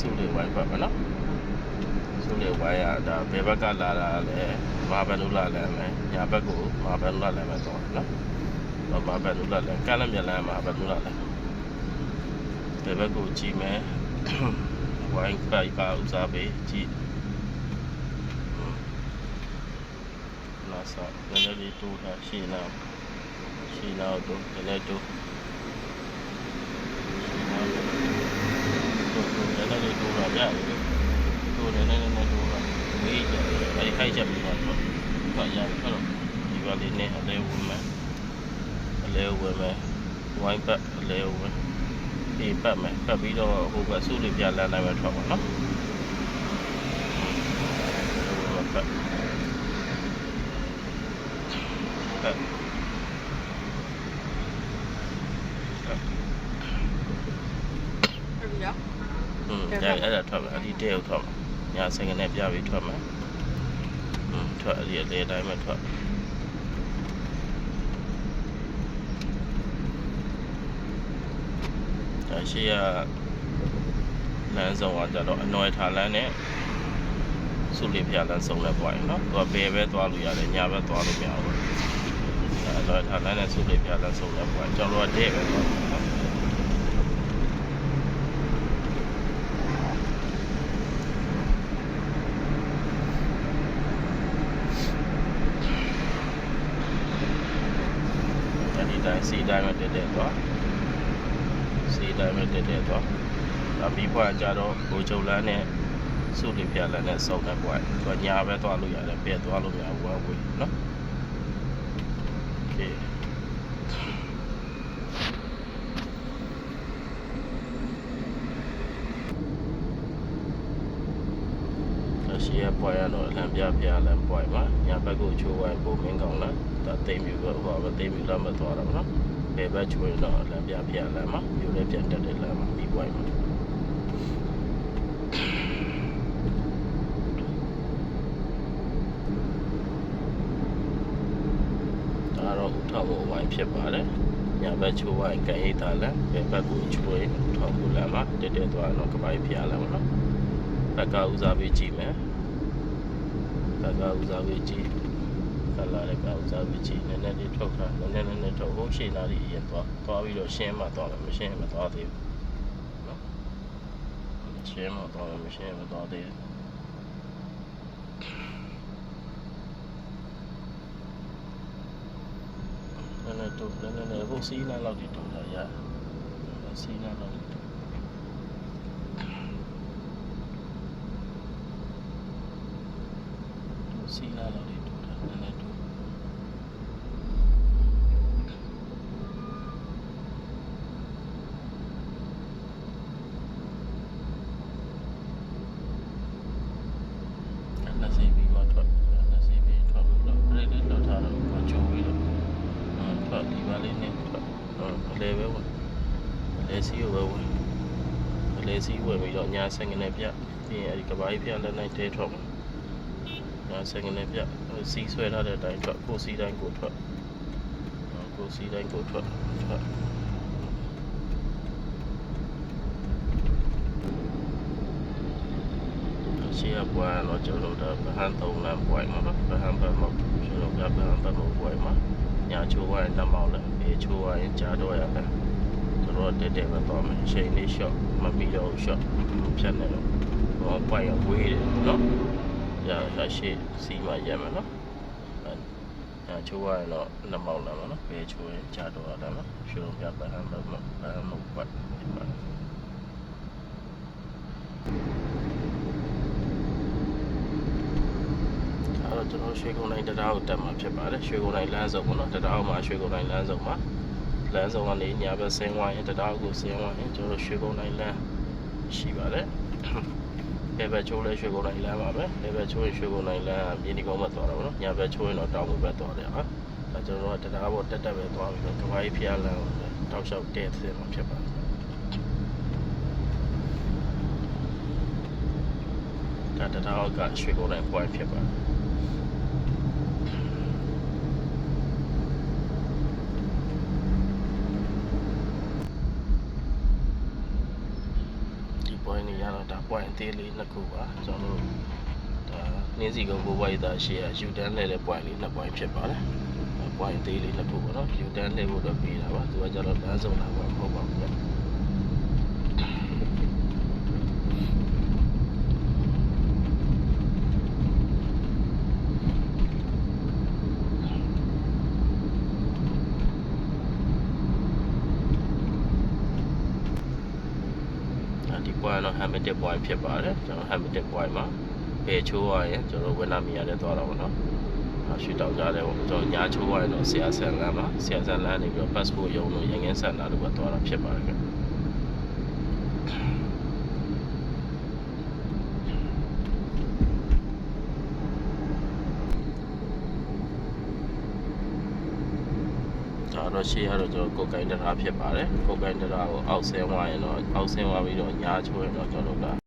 စုလေးဝိုင်းပတ်မယ်နော်စုလေးဝိုင်းရဒါဘယ်ဘက်ကလာတာလဲမာဘန်နူလာလမ်းမယ်ညာဘက်ကိုမာဘန်နူလာလမ်းမယ်တော့နော်တော့မာဘန်နူလာလမ်းကမ်းလက်မြက်လမ်းမာဘန်နူလာလမ်းဘယ်ဘက်ကိုကြည့်မယ်ဝိုင်းပိုက်ကဥစားပေးကြည့်လာစားနည်းနည်းလေးတိုးတာရှင်းလာရှင်းလာတော့နည်းနည်းတိုး နည်းနည်းလေးတိုးတာရတယ်တိုးနည်းနည်းနည်းနည်းတိုးတာဝေးကြတယ်အဲဒီခိုက်ချက်ပြီးတော့ဖတ်ရအဲ့တော့ဒီပါလေးနဲ့အလဲဝင်မယ်အလဲဝင်မယ်ဝိုင်းပတ်အလဲဝင်ဒီပတ်မယ်ပတ်ပြီးတော့ဟိုဘက်စုလေးပြလန်းနိုင်မယ်ထွက်ပါနော်ပတ်ပတ် ဟုတ်ပြီရော အဲ့ဒါအဲ့ဒါထွက်မယ်အဲ့ဒီတဲ့ရောက်ထွက်မယ်ညာစင်ကနေပြပြီးထွက်မယ်ဟွန်းထွက်အဲ့ဒီအလေအတိုင်းပဲထွက်ဒါရှိရလမ်းဆောင်ကကြတော့အနွယ်ထာလန်းနဲ့စုလေးပြလန်းဆောင်လည်းပွားရင်နော်သူကဘယ်ပဲသွားလို့ရတယ်ညာပဲသွားလို့မရဘူးအနွယ်ထာလန်းနဲ့စုလေးပြလန်းဆောင်လည်းပွားကျွန်တော်ကတဲ့ပဲသွားတယ်နော် အဲ့ဒီတိုင်းစီတိုင်းပဲတက်တက်သွားစီတိုင်းပဲတက်တက်သွားအပြီးဘွားကြတော့ဘိုးချုပ်လန်းနဲ့စုလေးပြလန်းနဲ့စုံတဲ့ဘွားသူကညာပဲသွားလို့ရတယ်ပြက်သွားလို့မရဘူးဝါဝေးနော်โอเค ရှိရပွားရတော့လမ်းပြပြလမ်းပွားမှာညာဘက်ကိုချိုးဝိုင်းပုံမင်းကောင်းလားဒါသိမ့်ပြီးတော့ဟိုဘာသိမ့်ပြီးလမ်းမသွားတော့ဘူးနော်ဘယ်ဘက်ချိုးရင်တော့လမ်းပြပြလမ်းမှာမြို့လေးပြန်တက်တဲ့လမ်းမှာပြီးပွားမှာဒါတော့ဥထောက်ဖို့ဝိုင်းဖြစ်ပါတယ်ညာဘက်ချိုးဝိုင်းကန်ရိတ်တာလမ်းဘယ်ဘက်ကိုချိုးရင်ဥထောက်ဖို့လမ်းမှာတက်တက်သွားတော့ကပိုင်းပြလမ်းမှာနော် ဘက်ကဦးစားပေးကြည့်မယ်ကကဦးစားပေးကြည့်ကလာတဲ့ကဦးစားပေးကြည့်နည်းနည်းလေးထုတ်တာနည်းနည်းနည်းနည်းထုတ်ဖို့ရှေ့နားလေးရင်သွားသွားပြီးတော့ရှင်းမှသွားမယ်မရှင်းရင်မသွားသေးဘူးနော်ရှင်းမှသွားမယ်မရှင်းရင်မသွားသေးဘူးနည်းနည်းထုတ်နည်းနည်းနည်းဖို့စီးနားလောက်ဒီထုတ်တာရစီးနားလောက်ဒီထုတ် စီးနားလောက်ဒီထုတ်တာနည်းနည်းထုတ်လက်စီပြီးမှထွက်လက်စီပြီးထွက်လို့တော့ပြိလေးလောက်ထားတော့ကိုချိုးပြီးတော့ထွက်ဒီပါလေးနဲ့ထွက်အလဲပဲဝင်အလဲစီကိုပဲဝင်အလဲစီဝင်ပြီးတော့ညာဆက်ငနဲ့ပြပြီးရင်အဲဒီကဘာကြီးပြလက်နိုင်တဲထွက်မှာ ညာဆက်ငနဲ့ပြစီဆွဲထားတဲ့အတိုင်းထွက်ကိုစီတိုင်းကိုထွက်ကိုစီတိုင်းကိုထွက်ထွက်ရှိရပွားတော့ကျွန်တော်တို့ဗဟန်သုံးလမ်းပွားမှာနော်ဗဟန်ဘက်မှာကျွန်တော်ကဗဟန်ဘက်မှာပွားမှာညာချိုးဝိုင်းတက်မောင်းလဲဘေးချိုးဝိုင်းကြားတော့ရတယ်ကျွန်တော်တက်တက်ပဲသွားမယ်ချိန်လေး shot မမီတော့ shot ဖြတ်နေတော့တော့ပွားရဝေးတယ်နော် ရရရှိစီမရမယ်နော်ညာချိုးဝိုင်းတော့လက်မောင်းလာမှာနော်ဘေးချိုးရင်ကြားတော့ရတယ်နော်ရှင်တို့ကဗဟန်ဘက်မှာဗဟန်မှာပွားပါအဲ့တော့ကျွန်တော်ရွှေကုန်တိုင်းတရားကိုတက်မှာဖြစ်ပါတယ်ရွှေကုန်တိုင်းလမ်းစုံပေါ့နော်တရားမှာရွှေကုန်တိုင်းလမ်းစုံမှာလမ်းစုံကနေညာဘက်ဆင်းသွားရင်တရားကိုဆင်းသွားရင်ကျွန်တော်ရွှေကုန်တိုင်းလမ်းရှိပါတယ် ဘယ်ဘက်ချိုးလဲရွှေကုန်တိုင်းလမ်းပါပဲဘယ်ဘက်ချိုးရင်ရွှေကုန်တိုင်းလမ်းကမြေနီကုန်းဘက်သွားတာပေါ့နော်ညာဘက်ချိုးရင်တော့တောင်ဘက်သွားတယ်ဟာအဲကျွန်တော်ကတရားပေါ်တက်တက်ပဲသွားပြီးတော့ကဘာကြီးဖျားလမ်းကိုတောက်လျှောက်တဲ့ဆင်းမှာဖြစ်ပါတယ်ဒါတရားကရွှေကုန်တိုင်း point ဖြစ်ပါတယ် point နေရတော့ ဒါ point အသေးလေးနှစ်ခုပါကျွန်တော်တို့ဒါနင်းစီကုန်းဘိုးဘွားရသားရှေ့က U turn လဲတဲ့ point လေးနှစ် point ဖြစ်ပါတယ် point အသေးလေးနှစ်ခုပေါ့နော် U turn လဲဖို့တော့ပြီးတာပါသူကကျတော့လမ်းစုံလာမှာမဟုတ်ပါဘူး ဒီ point တော့ Hamilton point ဖြစ်ပါတယ်ကျွန်တော် Hamilton point မှာဘယ်ချိုးရရင်ကျွန်တော်ဝင်းနာမီရတဲ့သွားတာပေါ့နော်ရွှေတောင်ကြားတယ်ပေါ့ကျွန်တော်ညာချိုးရရင်တော့ဆရာဆန်လမ်းမှာဆရာဆန်လမ်းနေပြီးတော့ passport ရုံလို့ရငင်းစင်တာတို့ကသွားတာဖြစ်ပါတယ်ခင်ဒါ တော့ရှေ့ရတော့ကျွန်တော်ကိုယ်ကိုင်းတရားဖြစ်ပါတယ်ကိုယ်ကိုင်းတရားကိုအောက်ဆင်းသွားရင်တော့အောက်ဆင်းသွားပြီးတော့ညာချိုးရင်တော့ကျွန်တော်တို့က